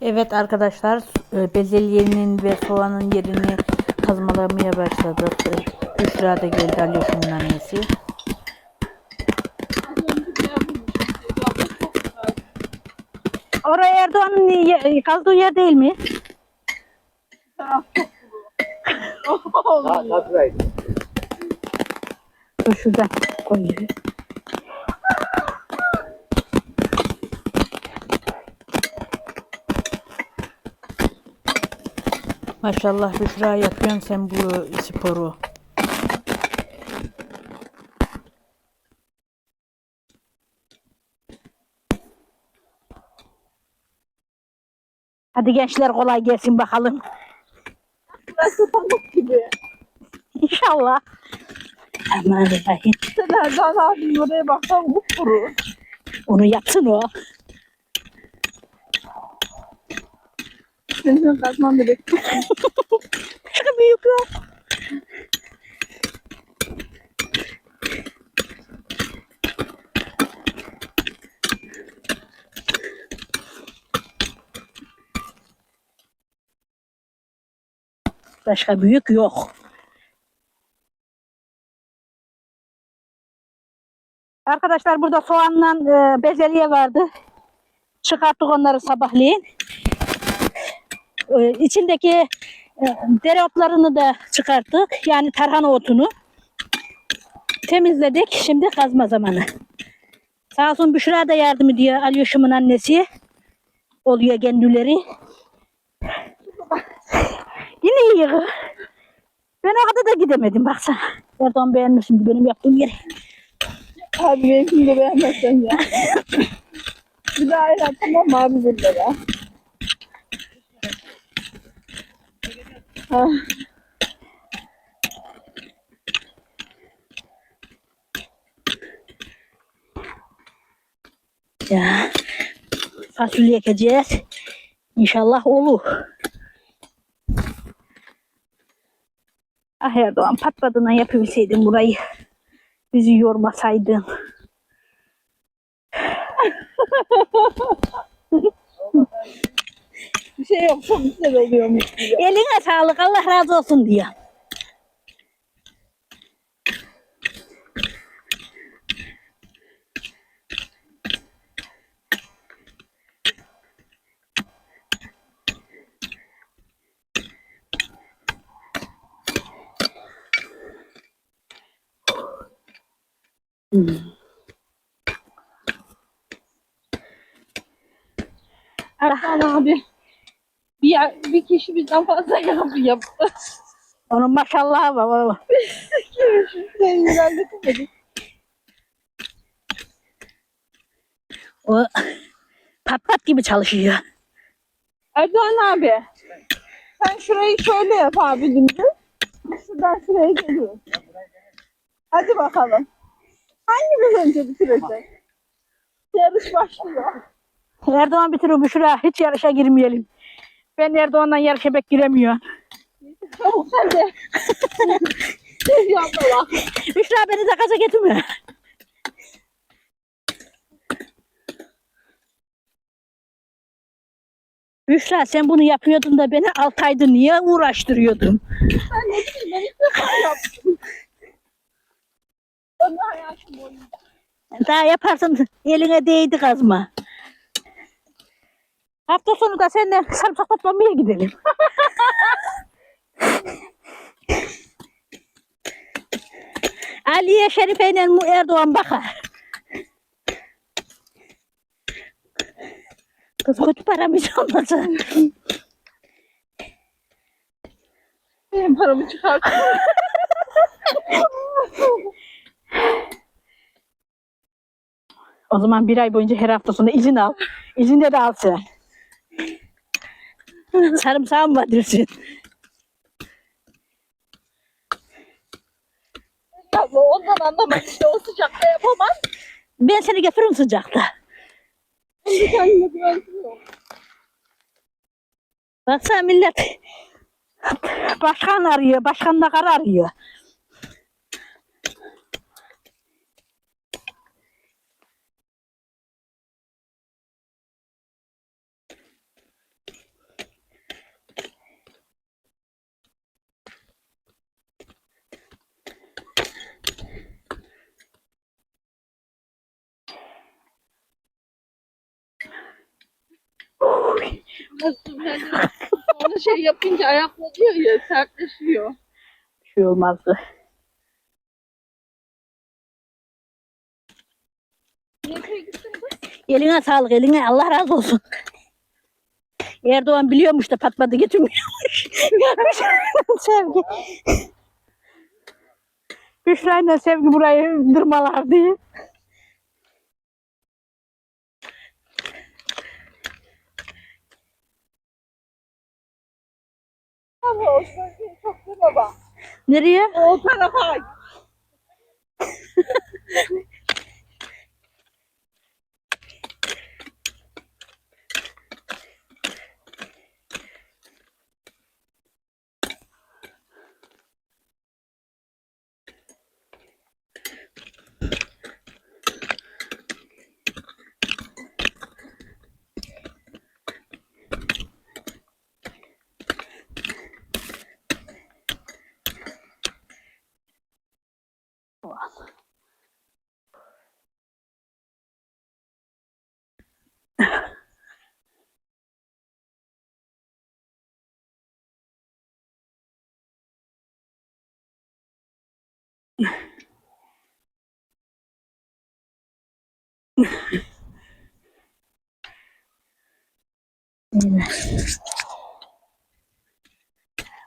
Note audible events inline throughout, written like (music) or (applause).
Evet arkadaşlar e, bezelyenin ve soğanın yerini kazmalamaya başladık. Büşra da geldi Alyoş'un annesi. Oraya Erdoğan'ın kazdığı yer değil mi? Ha, Kadraydı. Dur şuradan koyayım. Maşallah Büşra yapıyorsun sen bu sporu. Hadi gençler kolay gelsin bakalım. Burası pamuk gibi. İnşallah. Aman Allah'ım. Sen Erdoğan abinin oraya baksan kupkuru. Onu yapsın o. Senin kazman bebek. Başka büyük yok. Başka büyük yok. Arkadaşlar burada soğanla e, bezelye vardı. Çıkarttık onları sabahleyin. E, içindeki e, dereotlarını da çıkarttık. Yani tarhana otunu. Temizledik. Şimdi kazma zamanı. Sağ olsun Büşra da yardım ediyor. Alyoş'umun annesi. Oluyor kendileri. Yine iyi. kız. Ben o kadar da gidemedim baksana. Erdoğan beğenmiş şimdi benim yaptığım yeri. Abi benimkini de beğenmezsen ya. (laughs) Bir daha ayran tamam mı abi bunlara? Ha. Ya fasulye ekeceğiz. İnşallah olur. Ah Erdoğan patladığına yapabilseydin burayı. Bizi yormasaydın. (laughs) Şey çok güzel oluyormuş gibi. Eline sağlık Allah razı olsun diyor. Erdoğan abi bir, bir kişi bizden fazla yapı yaptı. Onun maşallahı var. Sen ilerletemedin. O pat pat gibi çalışıyor. Erdoğan abi sen şurayı şöyle yap abi şimdi. Şuradan şuraya geliyoruz. Hadi bakalım. Hangimiz önce bitirecek? Yarış başlıyor. Erdoğan bitirir Büşra. Hiç yarışa girmeyelim. Ben Erdoğan'la yarışa pek giremiyorum. Çabuk sen de. Yapma Büşra beni de gaza getirme. Büşra sen bunu yapıyordun da beni 6 aydır niye uğraştırıyordun? Ben ne bileyim ben ilk defa yaptım. Ömrü hayatım boyunca. Daha yaparsın eline değdi kazma. Hafta sonu da seninle sarımsak toplamaya gidelim. (laughs) Aliye Şerife ile Erdoğan bakar. Kız kötü paramız olmasa. Benim paramı çıkart. O zaman bir ay boyunca her hafta sonu izin al. İzinde de al sen. (laughs) Sarımsağım var diyorsun. Abla ondan anlamam işte o sıcakta yapamam. Ben seni getiririm sıcakta. Yok. Baksana millet başkan arıyor, başkan da karı arıyor. Nasıl ben de sonra şey yapınca ayaklanıyor ya sertleşiyor. Bir şey olmazdı. Nereye gittin kız? Eline sağlık eline Allah razı olsun. Erdoğan biliyormuş da patladı getirmiyormuş. (laughs) sevgi. Büşra ile sevgi burayı dırmalar diye. Ama o sözü çok baba. Nereye? O tarafa. (laughs)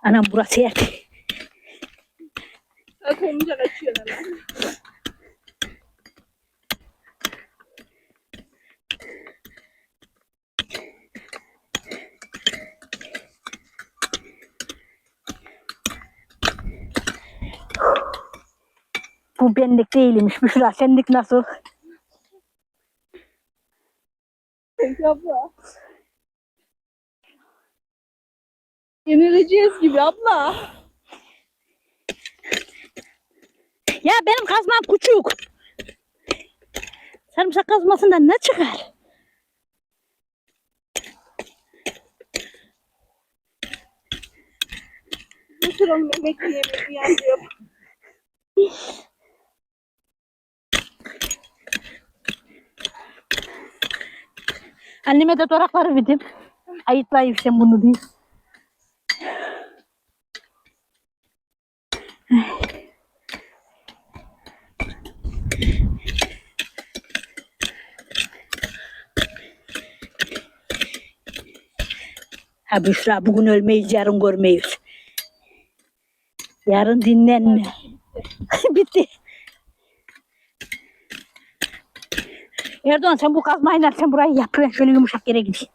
Anam burası yer. Sen olunca açıyorsun hemen. Bu benlik değilmiş. Büşra senlik nasıl? Abla. Yenileceğiz gibi abla. Ya benim kazmam küçük. Sarımsak kazmasından ne çıkar? Bu sıranın emekli yemeği Anneme de dorakları verdim. Ayıtlayayım sen bunu diye. Ha Büşra bugün ölmeyiz yarın görmeyiz. Yarın dinlenme. Bitti. Erdoğan sen bu kazmayla sen burayı yap. Ben şöyle yumuşak yere gideyim.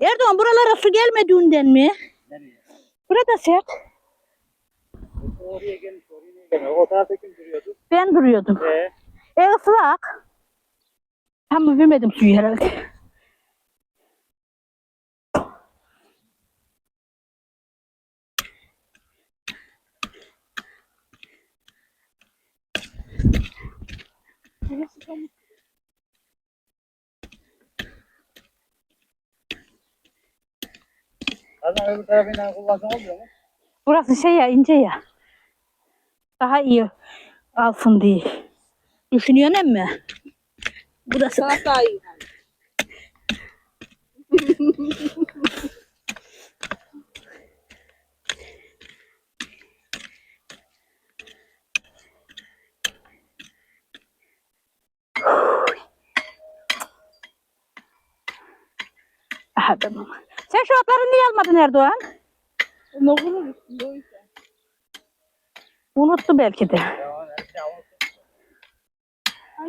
Erdoğan buralara su gelmediğinden mi? Burada sert. Oraya gelmiş, oraya? O tarafta kim duruyordu? Ben duruyordum. Ee, E ıslak. Tam bilmedim suyu herhalde. Kazan öbür tarafından kullansan olmuyor mu? Burası şey ya ince ya. Daha iyi alsın diye. Düşünüyorsun mi? Burası Daha daha iyi. Aha, tamam. Sen şu atları niye almadın Erdoğan? Ona vurur üstünde o yüzden. Unuttu belki de. Ya, ne şey olsun.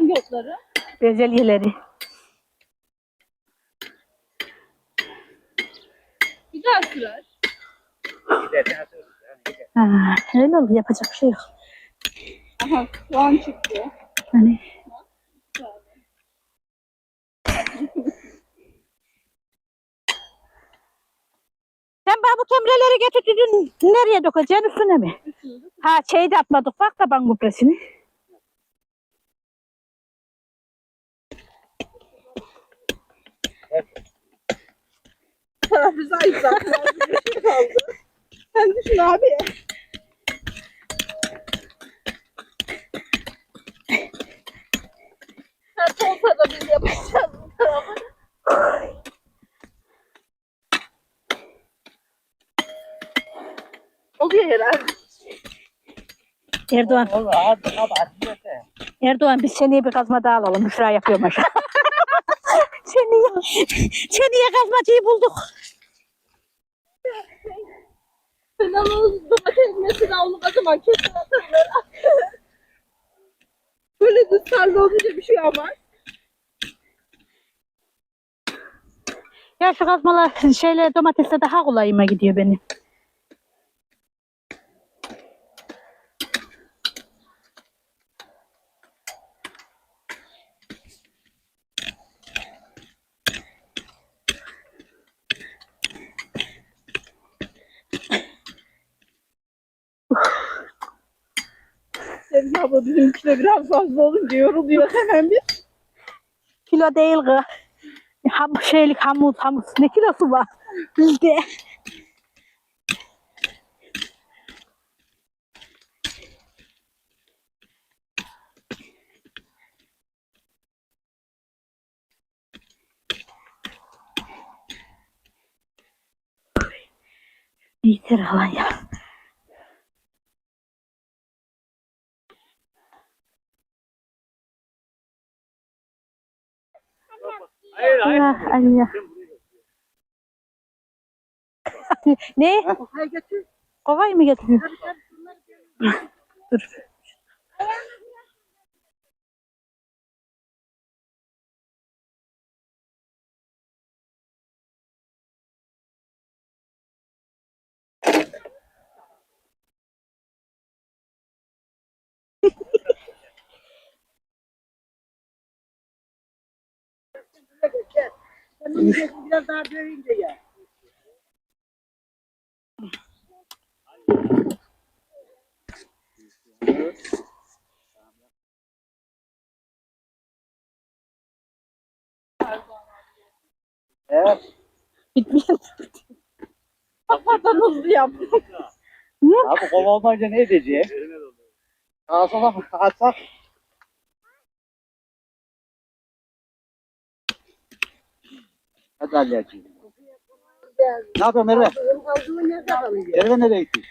Hangi otları? Bezelyeleri. Bir daha sürer. Ha, öyle oldu yapacak bir şey yok. Aha soğan çıktı. Hani sen bana bu kemreleri getirdin nereye dökeceksin üstüne mi? Ha şey de atmadık bak taban gübresini. Bize ait zaten. Bir şey kaldı. Sen düşün abi. Sert olsa da biz yapacağız bu tarafı. Oluyor herhalde. Erdoğan. Erdoğan biz seneye bir kazma daha alalım. Müşra yapıyor maşa. (laughs) seneye, seneye kazmacıyı bulduk. Ben onu domates mesela onu o zaman kesin atarlar. Böyle dışarıda olunca bir şey ama. Ya şu kazmalar şeyle domatesle daha kolayıma gidiyor benim. Senin abla bizimkine biraz fazla olunca yoruluyor hemen bir. Kilo değil kız. Ham, şeylik hamur hamur. Ne kilosu var? Bizde. Yeter alan ya. Hayır hayır. Allah. (laughs) ne? Kovayı mı getiriyor? Dur. Biraz daha dövünce ya. Evet. Bitmiyor. Kafadan hızlı yaptım. Abi kol olmayınca ne edeceğiz? Sağa sola atsak? Hadi Ali açayım. Ne yapıyorsun Merve? Merve nereye gitti?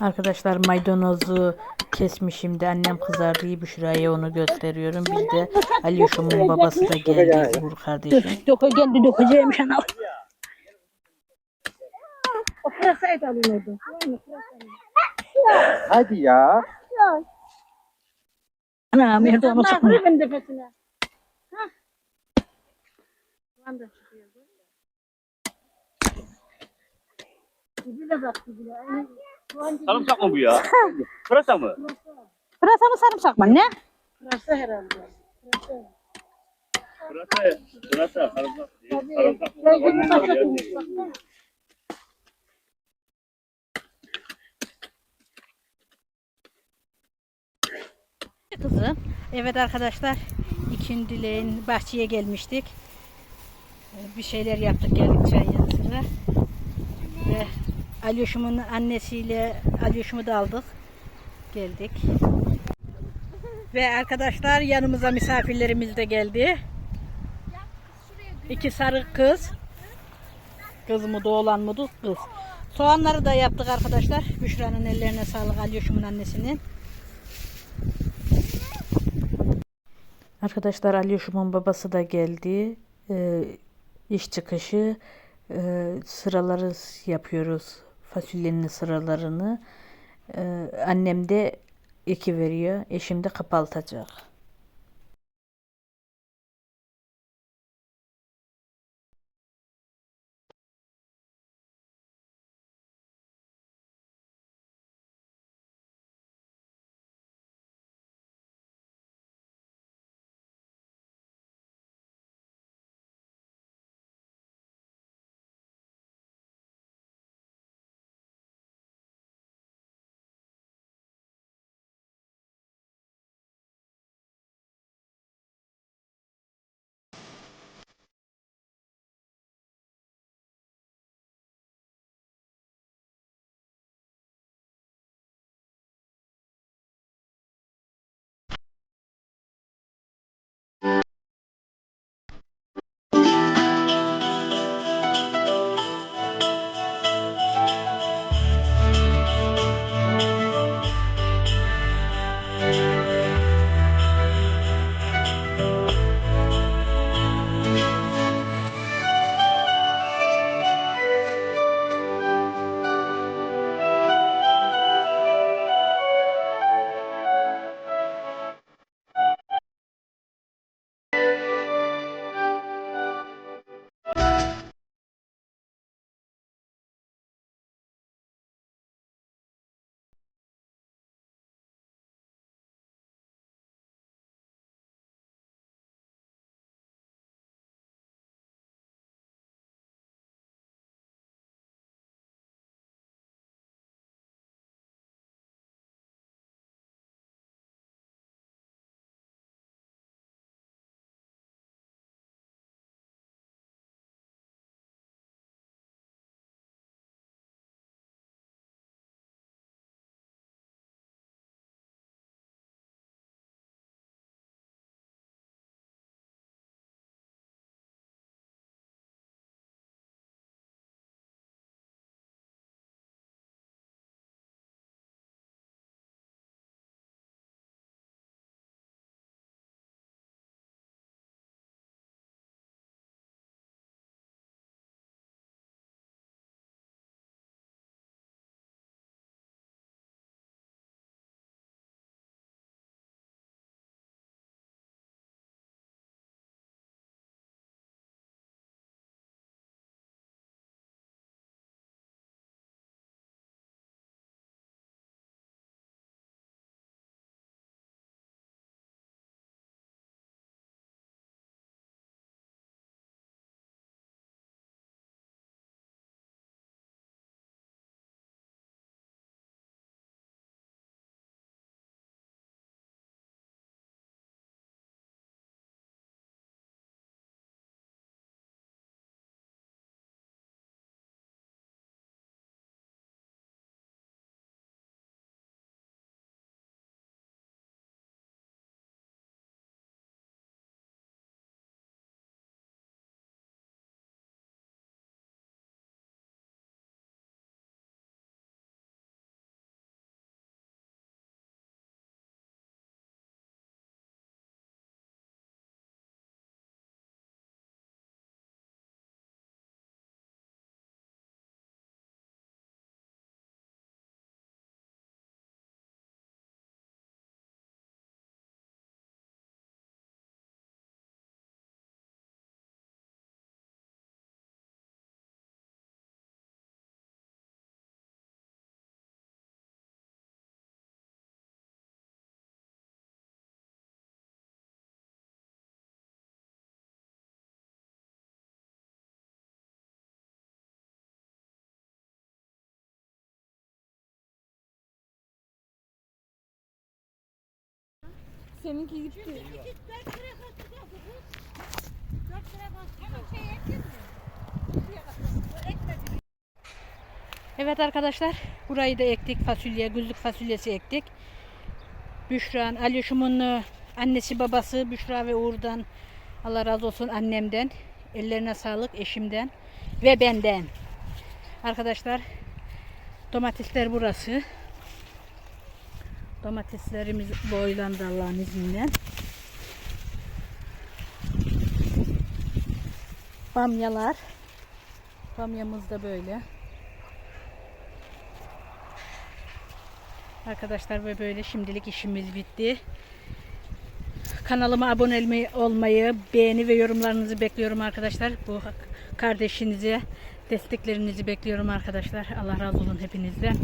Arkadaşlar maydanozu kesmişim de annem kızardı Büşra'ya onu gösteriyorum. Biz de Ali babası da geldi Uğur kardeşim. Geldi dokuyacağım şana. O pırasayı alınırdı. Hadi ya. Ana Erdoğan'ı çıkmıyor. Benim defesine. Sarımsak mı bu ya? Pırasa mı? Pırasa mı sarımsak mı ne? Pırasa herhalde. Pırasa, pırasa, sarımsak değil. Sarımsak mı? Ben günü başladım. Kızım. Evet arkadaşlar ikindileyin bahçeye gelmiştik. Ee, Bir şeyler yaptık geldik çay yanı sıra. Ve Alyoş'umun annesiyle Alyoş'umu da aldık. Geldik. Ve arkadaşlar yanımıza misafirlerimiz de geldi. İki sarı kız. Kız mı oğlan mı kız. Soğanları da yaptık arkadaşlar. Büşra'nın ellerine sağlık Alyoş'umun annesinin. Arkadaşlar Alyoş'umun babası da geldi. Ee, iş çıkışı e, sıraları yapıyoruz. Fasulyenin sıralarını. Ee, annem de eki veriyor. Eşim de kapaltacak. Seninki gitti. Evet arkadaşlar burayı da ektik fasulye, güllük fasulyesi ektik. Büşra'nın, Alişum'un e, annesi babası Büşra ve Uğur'dan Allah razı olsun annemden. Ellerine sağlık eşimden ve benden. Arkadaşlar domatesler burası. Domateslerimiz boylandı Allah'ın izniyle. Bamyalar. Bamyamız da böyle. Arkadaşlar ve böyle şimdilik işimiz bitti. Kanalıma abone olmayı, beğeni ve yorumlarınızı bekliyorum arkadaşlar. Bu kardeşinize desteklerinizi bekliyorum arkadaşlar. Allah razı olsun hepinizden.